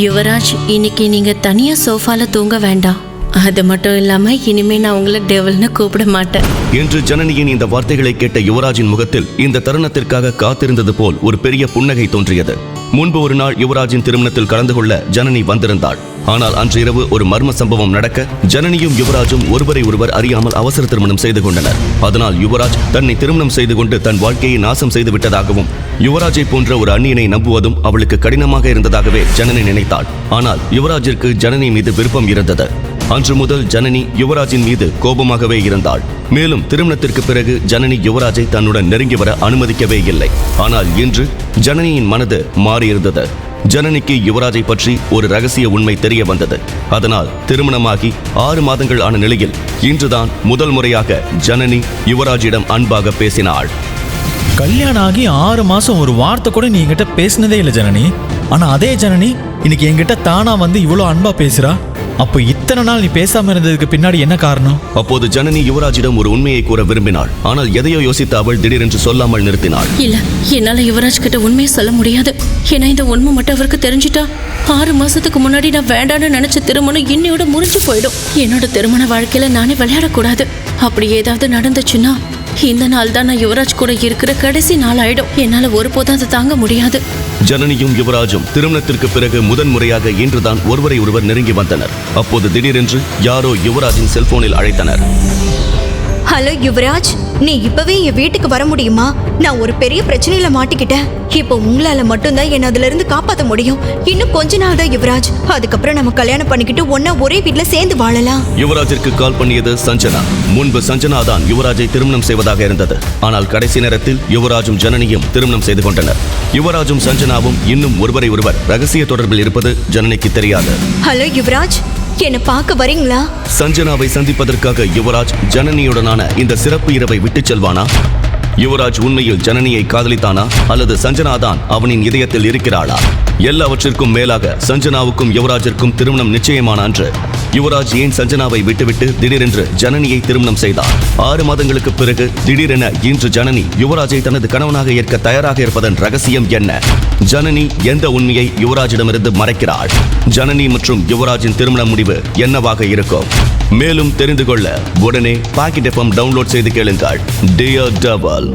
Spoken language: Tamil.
யுவராஜ் இன்னைக்கு நீங்க தனியா சோஃபால தூங்க வேண்டாம். அது மட்டும் இல்லாம இனிமே நான் உங்களை டெவல்னு கூப்பிட மாட்டேன். என்று ஜனனியின் இந்த வார்த்தைகளை கேட்ட யுவராஜின் முகத்தில் இந்த தருணத்திற்காக காத்திருந்தது போல் ஒரு பெரிய புன்னகை தோன்றியது. முன்பு ஒரு நாள் யுவராஜின் திருமணத்தில் கலந்து கொள்ள ஜனனி வந்திருந்தாள். ஆனால் அன்று இரவு ஒரு மர்ம சம்பவம் நடக்க ஜனனியும் யுவராஜும் ஒருவரை ஒருவர் அறியாமல் அவசர திருமணம் செய்து கொண்டனர். அதனால் யுவராஜ் தன்னை திருமணம் செய்து கொண்டு தன் வாழ்க்கையை நாசம் செய்து விட்டதாகவும் யுவராஜை போன்ற ஒரு அந்நியனை நம்புவதும் அவளுக்கு கடினமாக இருந்ததாகவே ஜனனி நினைத்தாள். ஆனால் யுவராஜிற்கு ஜனனி மீது விருப்பம் இருந்தது. அன்று முதல் ஜனனி யுவராஜின் மீது கோபமாகவே இருந்தாள். மேலும் திருமணத்திற்கு பிறகு ஜனனி யுவராஜை தன்னுடன் நெருங்கி வர அனுமதிக்கவே இல்லை. ஆனால் இன்று ஜனனியின் மனது மாறியிருந்தது. ஜனனிக்கு யுவராஜை பற்றி ஒரு ரகசிய உண்மை தெரிய வந்தது. அதனால் திருமணமாகி ஆறு மாதங்கள் ஆன நிலையில் இன்றுதான் முதல் முறையாக ஜனனி யுவராஜிடம் அன்பாக பேசினாள். கல்யாணம் ஆகி ஆறு மாசம் ஒரு வார்த்தை கூட நீ என்கிட்ட பேசினதே இல்லை ஜனனி. ஆனா அதே ஜனனி இன்னைக்கு என்கிட்ட தானா வந்து இவ்வளோ அன்பா பேசுறா? அப்போ இத்தனை நாள் நீ பேசாம இருந்ததுக்கு பின்னாடி என்ன காரணம்? அப்போது ஜனனி யுவராஜிடம் ஒரு உண்மையை கூற விரும்பினாள். ஆனால் எதையோ யோசித்த அவள் திடீரென்று சொல்லாமல் நிறுத்தினாள். இல்ல என்னால யுவராஜ் கிட்ட உண்மையை சொல்ல முடியாது. ஏன்னா இந்த உண்மை மட்டும் அவருக்கு தெரிஞ்சிட்டா ஆறு மாசத்துக்கு முன்னாடி நான் வேண்டாம்னு நினைச்ச திருமணம் இன்னையோட முறிஞ்சு போயிடும். என்னோட திருமண வாழ்க்கையில நானே விளையாடக்கூடாது. அப்படி ஏதாவது நடந்துச்சுன்னா இந்த நாள் தான் நான் யுவராஜ் கூட இருக்கிற கடைசி நாள் ஆயிடும் என்னால ஒருபோதும் அதை தாங்க முடியாது. ஜனனியும் யுவராஜும் திருமணத்திற்கு பிறகு முதன்முறையாக இன்றுதான் ஒருவரை ஒருவர் நெருங்கி வந்தனர். அப்போது திடீரென்று யாரோ யுவராஜின் செல்போனில் அழைத்தனர். ஹலோ யுவராஜ். நீ இப்பவே என் வீட்டுக்கு வர முடியுமா? நான் ஒரு பெரிய பிரச்சனையில மாட்டிக்கிட்டேன். இப்போ உங்களால மட்டும்தான் என்ன அதுல இருந்து காப்பாத்த முடியும். இன்னும் கொஞ்ச நாள் தான் யுவராஜ். அதுக்கப்புறம் நம்ம கல்யாணம் பண்ணிக்கிட்டு ஒன்னா ஒரே வீட்ல சேர்ந்து வாழலாம். யுவராஜிற்கு கால் பண்ணியது சஞ்சனா. முன்பு சஞ்சனா தான் யுவராஜை திருமணம் செய்வதாக இருந்தது. ஆனால் கடைசி நேரத்தில் யுவராஜும் ஜனனியும் திருமணம் செய்து கொண்டனர். யுவராஜும் சஞ்சனாவும் இன்னும் ஒருவரை ஒருவர் ரகசிய தொடர்பில் இருப்பது ஜனனிக்கு தெரியாது. ஹலோ யுவராஜ். என்ன பார்க்க வரீங்களா? சஞ்சனாவை சந்திப்பதற்காக யுவராஜ் ஜனனியுடனான இந்த சிறப்பு இரவை விட்டுச் செல்வானா? யுவராஜ் உண்மையில் ஜனனியை காதலித்தானா? அல்லது சஞ்சனா தான் அவனின் இதயத்தில் இருக்கிறாளா? எல்லாவற்றிற்கும் மேலாக சஞ்சனாவுக்கும் யுவராஜிற்கும் திருமணம் நிச்சயமான அன்று யுவராஜ் ஏன் சஞ்சனாவை விட்டுவிட்டு திடீரென்று ஜனனியை திருமணம் செய்தார்? ஆறு மாதங்களுக்கு பிறகு திடீரென இன்று ஜனனி யுவராஜை தனது கணவனாக ஏற்க தயாராக இருப்பதன் ரகசியம் என்ன? ஜனனி எந்த உண்மையை யுவராஜிடமிருந்து மறைக்கிறாள்? ஜனனி மற்றும் யுவராஜின் திருமண முடிவு என்னவாக இருக்கும்? மேலும் தெரிந்து கொள்ள உடனே பாக்கெட் எஃப்எம் டவுன்லோட் செய்து கேளுங்கள். Dear double